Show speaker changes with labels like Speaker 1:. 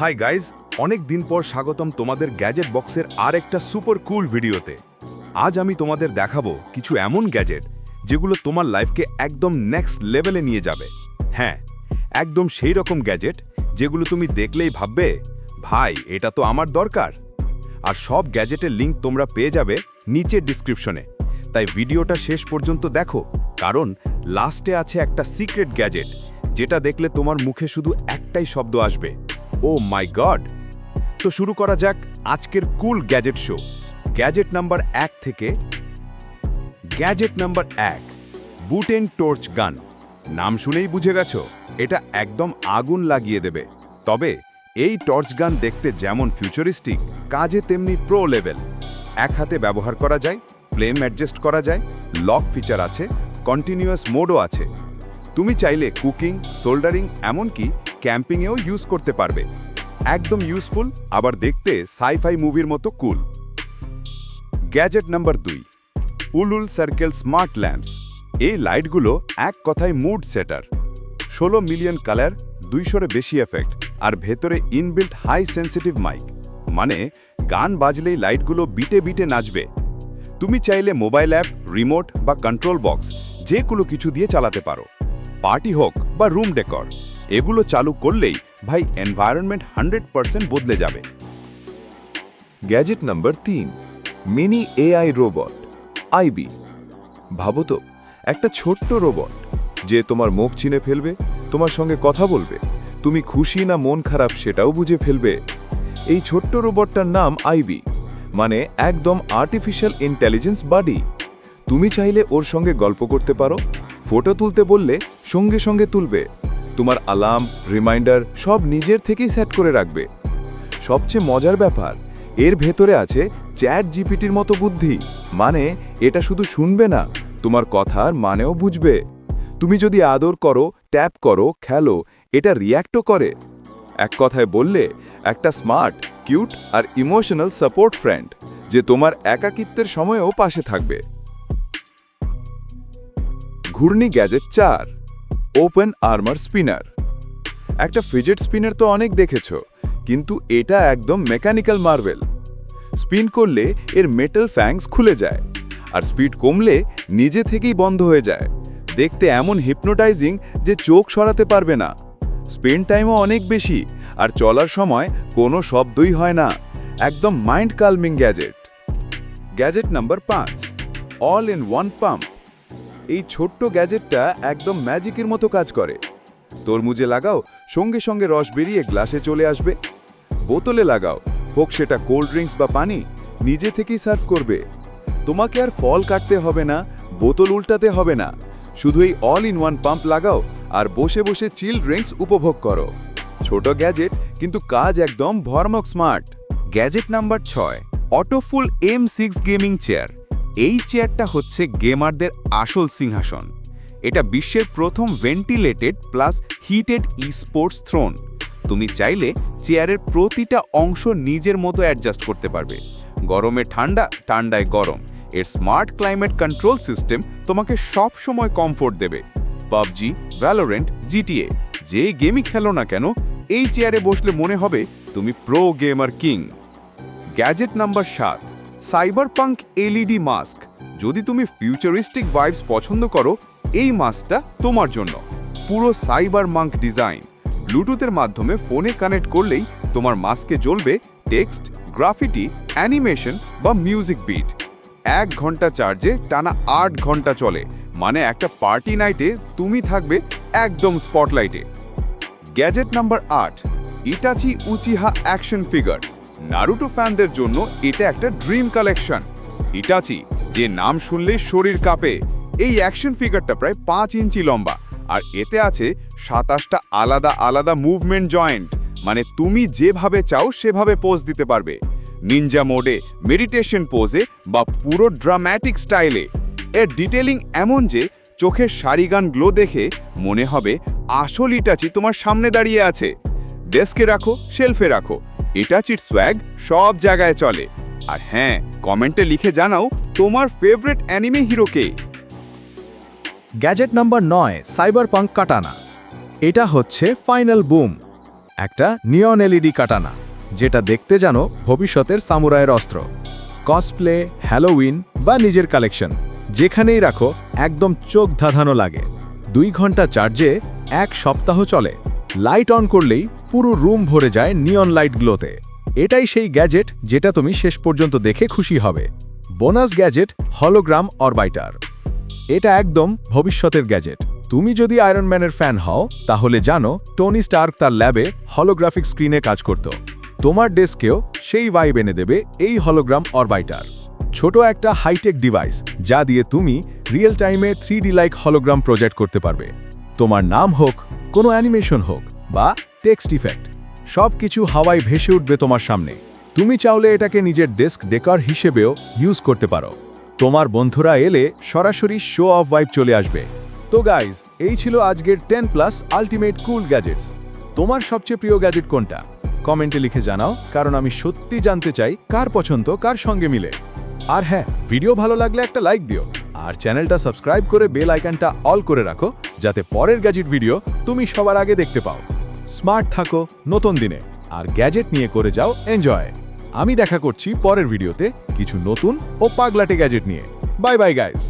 Speaker 1: Hi guys অনেক দিন পর স্বাগতম তোমাদের গ্যাজেট বক্সের আর একটা সুপার কুল ভিডিওতে। আজ আমি তোমাদের দেখাবো কিছু এমন গ্যাজেট যেগুলো তোমার লাইফকে একদম নেক্সট লেভেলে নিয়ে যাবে। হ্যাঁ একদম সেই রকম গ্যাজেট যেগুলো তুমি দেখলেই ভাববে, ভাই, এটা তো আমার দরকার। আর সব গ্যাজেটের লিঙ্ক তোমরা পেয়ে যাবে নিচের ডিসক্রিপশনে তাই ভিডিওটা শেষ পর্যন্ত দেখো, কারণ লাস্টে আছে একটা সিক্রেট গ্যাজেট যেটা দেখলে তোমার মুখে শুধু একটাই শব্দ আসবে। Oh my god. তো শুরু করা যাক আজকের cool gadget show. Gadget number এক থেকে গ্যাজেট নাম্বার এক, বুটেন টর্চ গান। নাম শুনেই বুঝে গেছো, এটা একদম আগুন লাগিয়ে দেবে। তবে এই টর্চ গান দেখতে যেমন ফিউচারিস্টিক, কাজে তেমনি প্রো লেভেল। এক হাতে ব্যবহার করা যায়, ফ্লেম অ্যাডজাস্ট করা যায়, লক ফিচার আছে, কন্টিনিউয়াস মোডও আছে। তুমি চাইলে কুকিং, সোল্ডারিং, এমনকি ক্যাম্পিংয়েও ইউজ করতে পারবে। একদম ইউজফুল আবার দেখতে সাইফাই মুভির মতো কুল গ্যাজেট নাম্বার দুই উলুল সার্কেল স্মার্ট ল্যাম্পস এই লাইটগুলো এক কথায় মুড সেটার ষোলো মিলিয়ন কালার দুইশোরে বেশি এফেক্ট আর ভেতরে ইনবিল্ট হাই সেন্সিটিভ মাইক মানে গান বাজলেই লাইটগুলো বিটে বিটে নাচবে। তুমি চাইলে মোবাইল অ্যাপ রিমোট বা কন্ট্রোল বক্স যে কোনো কিছু দিয়ে চালাতে পারো। পার্টি হোক বা রুম ডেকর এগুলো চালু করলেই ভাই এনভায়রনমেন্ট হান্ড্রেড পারসেন্ট বদলে যাবে।
Speaker 2: গ্যাজেট নাম্বার তিন মিনি এআই রোবট আইবি ভাবো তো, একটা ছোট্ট রোবট যে তোমার মুখ চিনে ফেলবে, তোমার সঙ্গে কথা বলবে, তুমি খুশি না মন খারাপ সেটাও বুঝে ফেলবে। এই ছোট্ট রোবটটার নাম আইবি মানে একদম আর্টিফিশিয়াল ইন্টেলিজেন্স বাডি তুমি চাইলে ওর সঙ্গে গল্প করতে পারো ফটো তুলতে বললে সঙ্গে সঙ্গে তুলবে। তোমার অ্যালার্ম রিমাইন্ডার সব নিজের থেকেই সেট করে রাখবে। সবচেয়ে মজার ব্যাপার, এর ভেতরে আছে চ্যাট জিপিটির মতো বুদ্ধি। মানে এটা শুধু শুনবে না, তোমার কথার মানেও বুঝবে। তুমি যদি আদর করো ট্যাপ করো, খেলো, এটা রিয়্যাক্টও করে। এক কথায় বললে, একটা স্মার্ট কিউট আর ইমোশনাল সাপোর্ট ফ্রেন্ড যে তোমার একাকিত্বের সময়েও পাশে থাকবে। ঘূর্ণি গ্যাজেট চার। Open armour spinner. একটা ফিজেট স্পিনার তো অনেক দেখেছ, কিন্তু এটা একদম মেকানিক্যাল মার্বেল। স্পিন করলে এর মেটাল ফ্যাংস খুলে যায়, আর স্পিড কমলে নিজে থেকেই বন্ধ হয়ে যায়। দেখতে এমন হিপনোটাইজিং যে চোখ সরাতে পারবে না। স্পেন টাইমও অনেক বেশি, আর চলার সময় কোনো শব্দই হয় না। একদম mind calming gadget. Gadget number পাঁচ। All in one pump. এই ছোট্ট গ্যাজেটটা একদম ম্যাজিকের মতো কাজ করে। তরমুজে লাগাও, সঙ্গে সঙ্গে রস বেরিয়ে গ্লাসে চলে আসবে। বোতলে লাগাও, হোক সেটা কোল্ড ড্রিঙ্কস বা পানি, নিজে থেকেই সার্ভ করবে। তোমাকে আর ফল কাটতে হবে না, বোতল উল্টাতে হবে না। শুধু এই অল ইন ওয়ান পাম্প লাগাও আর বসে বসে চিল ড্রিঙ্কস উপভোগ করো। ছোট গ্যাজেট কিন্তু কাজ একদম ভরমক স্মার্ট।
Speaker 3: গ্যাজেট নাম্বার ছয়, Autofull M six gaming chair. এই চেয়ারটা হচ্ছে গেমারদের আসল সিংহাসন। এটা বিশ্বের প্রথম ventilated plus heated esports throne তুমি চাইলে চেয়ারের প্রতিটা অংশ নিজের মতো অ্যাডজাস্ট করতে পারবে। গরমে ঠান্ডা, ঠান্ডায় গরম। এর স্মার্ট ক্লাইমেট কন্ট্রোল সিস্টেম তোমাকে সব সময় কমফোর্ট দেবে। পাবজি ভ্যালোরেন্ট জিটিএ যে গেমই খেলো না কেন, এই চেয়ারে বসলে মনে হবে তুমি pro gamer king gadget number সাত। Cyberpunk LED mask. যদি তুমি ফিউচারিস্টিক ভাইবস পছন্দ করো, এই মাস্কটা তোমার জন্য। পুরো সাইবার মাঙ্ক ডিজাইন। ব্লুটুথের মাধ্যমে ফোনে কানেক্ট করলেই তোমার মাস্কে জ্বলবে টেক্সট, গ্রাফিটি, অ্যানিমেশন বা মিউজিক বিট। এক ঘণ্টা চার্জে টানা আট ঘণ্টা চলে। মানে একটা পার্টি নাইটে তুমি থাকবে একদম স্পটলাইটে। গ্যাজেট নাম্বার আট Itachi Uchiha action figure. Naruto ফ্যানদের জন্য এটা একটা ড্রিম কালেকশন। ইটাচি, যে নাম শুনলে শরীর কাঁপে। এই অ্যাকশন ফিগারটা প্রায় পাঁচ ইঞ্চি লম্বা আর এতে আছে সাতাশটা আলাদা আলাদা মুভমেন্ট জয়েন্ট। মানে তুমি যেভাবে চাও সেভাবে পোজ দিতে পারবে। নিনজা মোডে, মেডিটেশন পোজে বা পুরো ড্রাম্যাটিক স্টাইলে। এর ডিটেলিং এমন যে চোখের সারিগান গ্লো দেখে মনে হবে আসল ইটাচি তোমার সামনে দাঁড়িয়ে আছে। ডেস্কে রাখো, শেলফে রাখো। ইটাচির সোয়াগ সব জায়গায় চলে। আর হ্যাঁ কমেন্টে লিখে জানাও তোমার ফেভারিট অ্যানিমে হিরো কে।
Speaker 4: গ্যাজেট নাম্বার নয় সাইবার পাঙ্ক কাটানা এটা হচ্ছে ফাইনাল বুম একটা নিয়ন এলইডি কাটানা যেটা দেখতে জানো ভবিষ্যতের সামুরায়ের অস্ত্র। কসপ্লে হ্যালোউইন বা নিজের কালেকশন যেখানেই রাখো একদম চোখ ধাঁধানো লাগে। দুই ঘণ্টা চার্জে এক সপ্তাহ চলে। লাইট অন করলেই পুরো রুম ভরে যায় নিয়ন লাইট গ্লোতে এটাই সেই গ্যাজেট যেটা তুমি শেষ পর্যন্ত দেখে খুশি হবে। বোনাস গ্যাজেট হলোগ্রাম অরবাইটার এটা একদম ভবিষ্যতের গ্যাজেট তুমি যদি আয়রন ম্যানের ফ্যান হও, তাহলে জানো টনি স্টার্ক তার ল্যাবে হলোগ্রাফিক স্ক্রিনে কাজ করত। তোমার ডেস্কেও সেই ভাইব এনে দেবে এই হলোগ্রাম অরবাইটার ছোট একটা হাইটেক ডিভাইস যা দিয়ে তুমি রিয়েল টাইমে থ্রি লাইক হলোগ্রাম প্রজেক্ট করতে পারবে। তোমার নাম হোক, কোনো অ্যানিমেশন হোক, বা টেক্সট ইফেক্ট। সব কিছু হাওয়ায় ভেসে উঠবে তোমার সামনে। তুমি চাইলে এটাকে নিজের ডেস্ক ডেকার হিসেবেও ইউজ করতে পারো। তোমার বন্ধুরা এলে সরাসরি শো অফ ওয়াইপ চলে আসবে। তো গাইজ এই ছিল আজকের ten plus ultimate cool gadgets তোমার সবচেয়ে প্রিয় গ্যাজেট কোনটা? কমেন্টে লিখে জানাও, কারণ আমি সত্যি জানতে চাই কার পছন্দ, কার সঙ্গে মিলে। আর হ্যাঁ ভিডিও ভালো লাগলে একটা লাইক দিও। আর চ্যানেলটা সাবস্ক্রাইব করে বেল আইকনটা অল করে রাখো, যাতে পরের গ্যাজেট ভিডিও তুমি সবার আগে দেখতে পাও। স্মার্ট থাকো নতুন দিনে, আর গ্যাজেট নিয়ে করে যাও এনজয়। আমি দেখা করছি পরের ভিডিওতে কিছু নতুন ও পাগলাটে গ্যাজেট নিয়ে। Bye bye guys